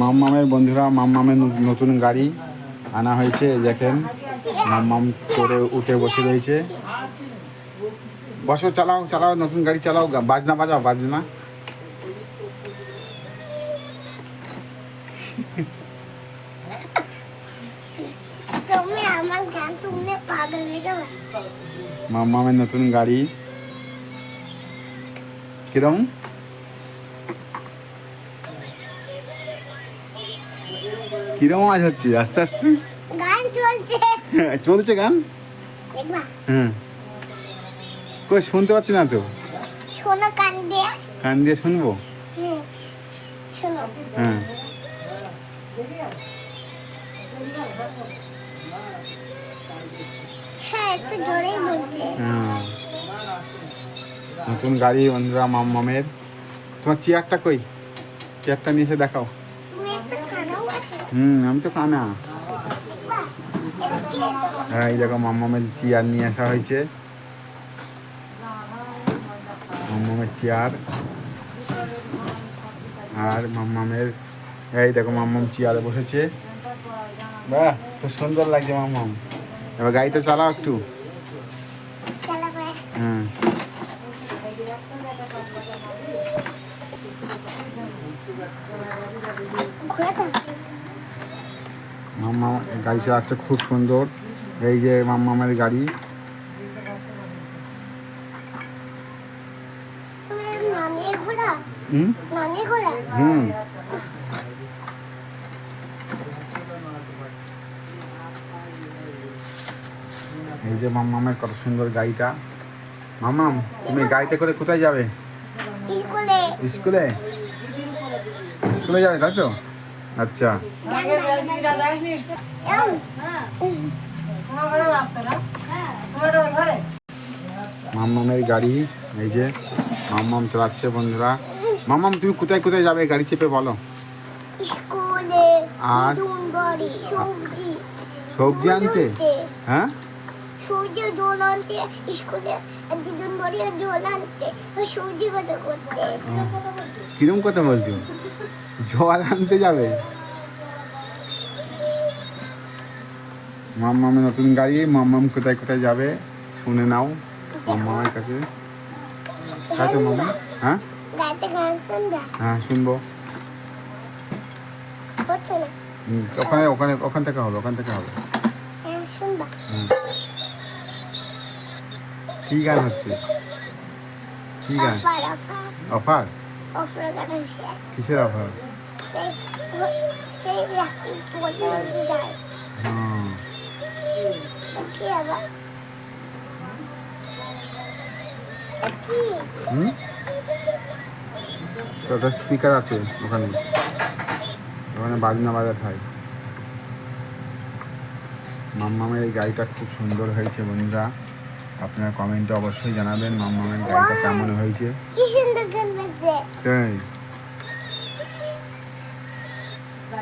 মাম্মামের বন্ধুরা মাম্মামের নতুন গাড়ি আনা হয়েছে দেখেন মাম্মাম করে উঠে বসে রয়েছে। বসো চালাও চালাও নতুন গাড়ি চালাও বাজনা বাজাও বাজনা। মাম্মামের নতুন গাড়ি। কিরম? কিরম আজ হচ্ছে? আস্তে আস্তে? গান চলছে। চলছে গান? হ্যাঁ কই শুনতে পাচ্ছি না তো? শোনো কান দিয়ে। কান দিয়ে শুনব? হুম শোনো। হ্যাঁ হ্যাঁ হ্যাঁ। নতুন গাড়ি বন্ধুরা মাম্মামের। তোমার চেয়ারটা কই? চেয়ারটা নিয়ে এসে দেখাও তুমি একটা খানাও আছে হুম আমি তো কানা? হ্যাঁ এই দেখো মাম্মামের চেয়ার নিয়ে আসা হয়েছে। মাম্মামের চেয়ার আর মাম্মামের এই দেখো মাম্মাম চেয়ারে বসেছে। বাহ খুব সুন্দর লাগছে মাম্মাম। এবার গাড়িটা চালাও একটু। চালা করে হ্যাঁ ঘুরে থাকো মাম্মা গাড়ি চালাচ্ছে খুব সুন্দর। এই যে মাম্মামের গাড়ি। হুম? এই যে মাম্মামের কত সুন্দর গাড়িটা। মাম্মাম তুমি গাড়িতে করে কোথায় যাবে? স্কুলে? স্কুলে যাবে তাই তো? আচ্ছা। মাম্মামের গাড়ি এই যে মাম্মাম চালাচ্ছে বন্ধুরা। মাম্মাম তুমি কোথায় কোথায় যাবে? গাড়ি চেপে বলো। আর? সবজি। আনতে? হ্যাঁ? সূর্য জল আনতে স্কুলে দিদুন বাড়ি জল আনতে। সূর্য বাজার করতে কিরম কথা বলছো? জল আনতে যাবে? মাম্মামের নতুন গাড়ি মাম্মাম কোথায় কোথায় যাবে শুনে নাও মাম্মামের কাছে। তো মাম্মা? হ্যাঁ? হ্যাঁ শুনব। ওখানে ওখানে ওখান থেকে হবে ওখান থেকে হবে। হ্যাঁ কি গান হচ্ছে? কি গান? অফার কিসের অফার? হ্যাঁ ওটা স্পিকার আছে ওখানে। ওখানে বাজনা বাজাতে হয়। মাম্মামের এই গাড়িটা খুব সুন্দর হয়েছে বন্ধুরা। আপনার কমেন্টে অবশ্যই জানাবেন মাম্মামের গাড়িটা কেমন হয়েছে।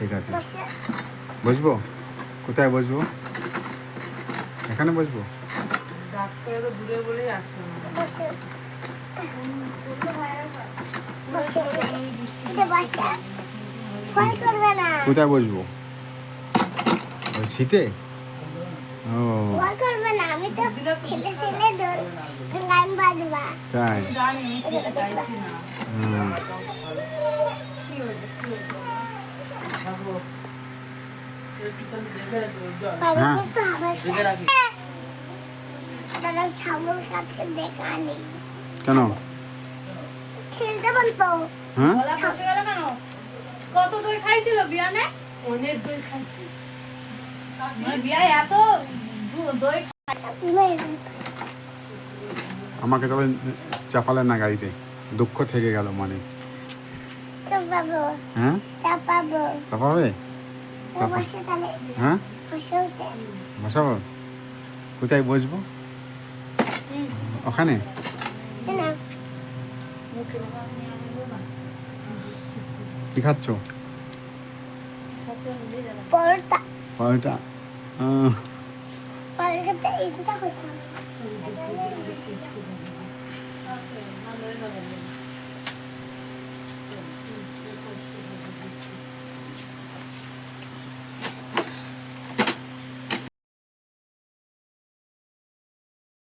ঠিক আছে। বসবো? কোথায় বসবো? এখানে বসবো? কোথায় বসবো? সিটে ও। করবে না। আমি তো ছেলে ছেলে দোল গান বাজবা। তাই। কেন? খেলতে হ্যাঁ? কত দই খাইছিল বিয়ানে বিয়ায় এত দই আমাকে তবে চাপালেন না গাড়িতে। দুঃখ থেকে গেল মানে। হ্যাঁ তা পাবো তা পাবে হ্যাঁ বসাবো কোথায় বসবো? ওখানে? কি খাচ্ছ? পরোটা। পরোটা। পরোটা